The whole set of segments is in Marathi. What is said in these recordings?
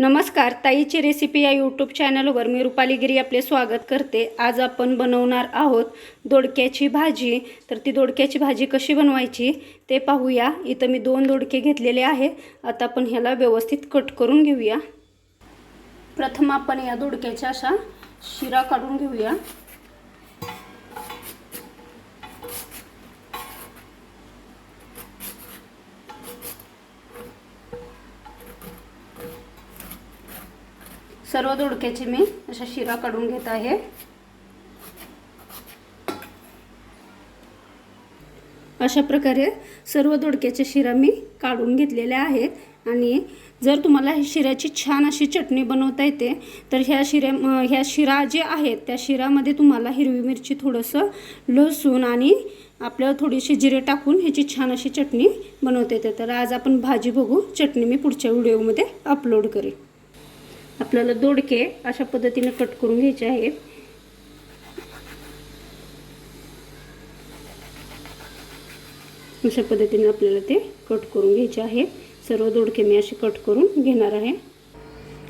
नमस्कार ताईची रेसिपी या यूट्यूब चॅनलवर मी रुपाली गिरी आपले स्वागत करते. आज आपण बनवणार आहोत दोडक्याची भाजी. तर ती दोडक्याची भाजी कशी बनवायची ते पाहूया. इथं मी दोन दोडके घेतलेले आहे. आता आपण ह्याला व्यवस्थित कट करून घेऊया. प्रथम आपण या दोडक्याच्या अशा शिरा काढून घेऊया. सर्व दोडक्याची मी अशा शिरा काढून घेत आहे. अशा प्रकारे सर्व दोडक्याच्या शिरा मी काढून घेतलेल्या आहेत. आणि जर तुम्हाला ही शिऱ्याची छान अशी चटणी बनवता येते तर ह्या शिऱ्या ह्या शिरा जे आहेत त्या शिरामध्ये तुम्हाला हिरवी मिरची थोडंसं लसूण आणि आपल्याला थोडीशी जिरे टाकून ह्याची छान अशी चटणी बनवता येते. तर आज आपण भाजी बघू. चटणी मी पुढच्या व्हिडिओमध्ये अपलोड करेन. आपल्याला दोडके अशा पद्धतीने कट करून घ्यायचे आहेत. अशा पद्धतीने आपल्याला ते कट करून घ्यायचे आहेत. सर्व दोडके मी असे कट करून घेणार आहे.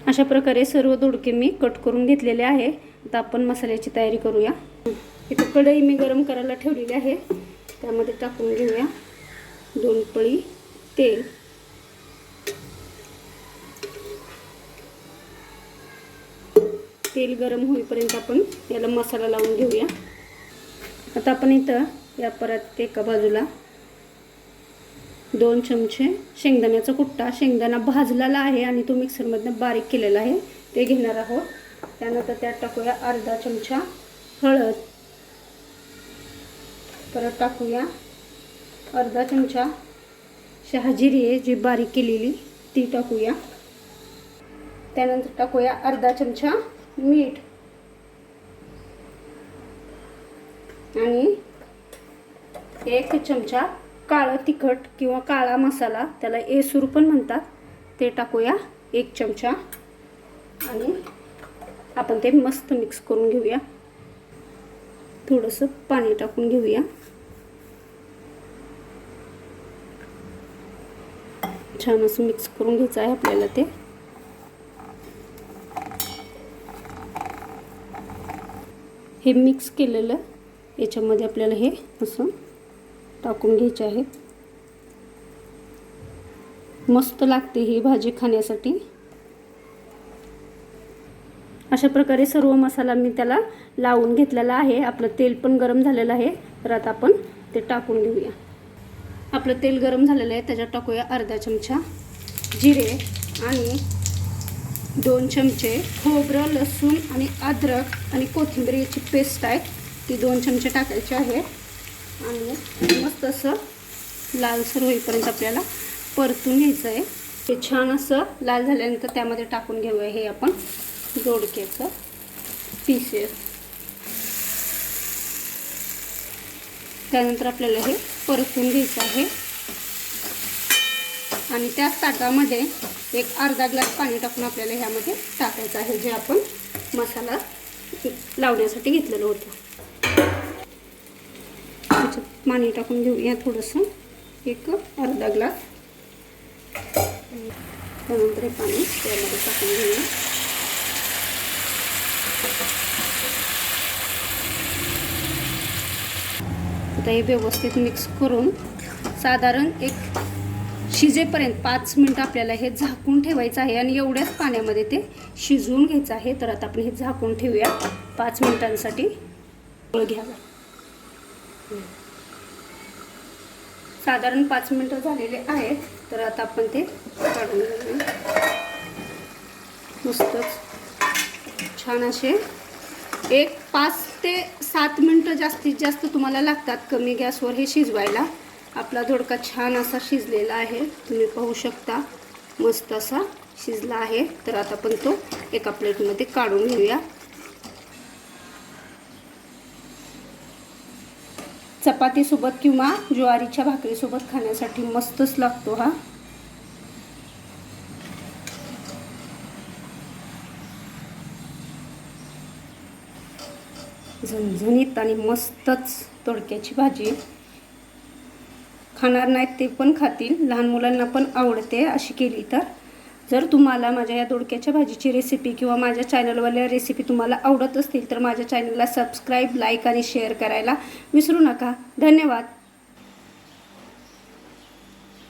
अशा प्रकारे सर्व दोडके मी कट करून घेतलेले आहे. आता आपण मसाल्याची तयारी करूया. इथं कढई मी गरम करायला ठेवलेली आहे. त्यामध्ये टाकून घेऊया. दोन पळी तेल. तेल गरम होईपर्यंत आपण याला मसाला लावून घेऊया. आता आपण इथं या परत एका बाजूला दोन चमचे शेंगदाण्याचा कुट्टा. शेंगदाणा भाजलेला आहे आणि तो मिक्सरमधनं बारीक केलेला आहे. ते घेणार आहोत. त्यानंतर त्यात टाकूया अर्धा चमचा हळद. परत टाकूया अर्धा चमचा शहाजिरी आहे जी बारीक केलेली ती टाकूया. त्यानंतर टाकूया अर्धा चमचा मीठ. आणि एक चमचा काळं तिखट किंवा काळा मसाला त्याला एसूर पण म्हणतात. ते टाकूया एक चमचा. आणि आपण ते मस्त मिक्स करून घेऊया. थोडंसं पाणी टाकून घेऊया. छान असं मिक्स करून घ्यायचं आहे आपल्याला ते. हे मिक्स केलेलं याच्यामध्ये आपल्याला हे असं टाकून घ्यायचे आहे. मस्त लागते ही भाजी खाण्यासाठी. अशा प्रकारे सर्व मसाला मी त्याला लावून घेतलेला आहे. आपलं तेल पण गरम झालेलं आहे. तर आता आपण ते टाकून घेऊया. आपलं तेल गरम झालेलं आहे. त्याच्यात टाकूया अर्धा चमचा जिरे आणि दोन चमचे खोबरं लसूण आणि अद्रक आणि कोथिंबीर याची पेस्ट आहे. ती दोन चमचे टाकायची आहे. आणि मस्त असं लालसर होईपर्यंत आपल्याला परतून घ्यायचं आहे ते छान असं लाल झाल्यानंतर त्यामध्ये टाकून घेऊया हे आपण दोडक्याचं पीसेस त्यानंतर आपल्याला हे परतून घ्यायचं आहे. आणि त्याच ताटामध्ये एक अर्धा ग्लास पाणी टाकून आपल्याला ह्यामध्ये टाकायचं आहे जे आपण मसाला लावण्यासाठी घेतलेलं होतं. त्याच्यात पाणी टाकून घेऊया थोडंसं. एक अर्धा ग्लास. त्यानंतर हे पाणी त्यामध्ये टाकून घेऊया. आता हे व्यवस्थित मिक्स करून साधारण एक शिजेपर्यंत पाच मिनटं आपल्याला हे झाकून ठेवायचं आहे आणि एवढ्याच पाण्यामध्ये ते शिजवून घ्यायचं आहे. तर आता आपण हे झाकून ठेवूया. पाच मिनिटांसाठी घ्यावं. साधारण पाच मिनटं झालेले आहेत. तर आता आपण ते काढून घेऊया. मस्तच. छान असे एक पाच ते सात मिनटं जास्तीत जास्त तुम्हाला लागतात कमी गॅसवर हे शिजवायला. आपला दोडका छान असा शिजलेला आहे. तुम्ही पाहू शकता मस्त असा शिजला आहे. तर आता आपण तो एका प्लेटमध्ये काढून घेऊया. चपातीसोबत किंवा ज्वारीच्या भाकरीसोबत खाण्यासाठी मस्तच लागतो हा. झणझणीत आणि मस्तच तोडक्याची भाजी. खाणार नाहीत ते पण खातील. लहान मुलांना पण आवडते अशी केली तर. जर तुम्हाला माझ्या या दोडक्याच्या भाजीची रेसिपी किंवा माझ्या चॅनलवरल्या रेसिपी तुम्हाला आवडत असतील तर माझ्या चॅनलला सबस्क्राईब लाईक आणि शेअर करायला विसरू नका. धन्यवाद.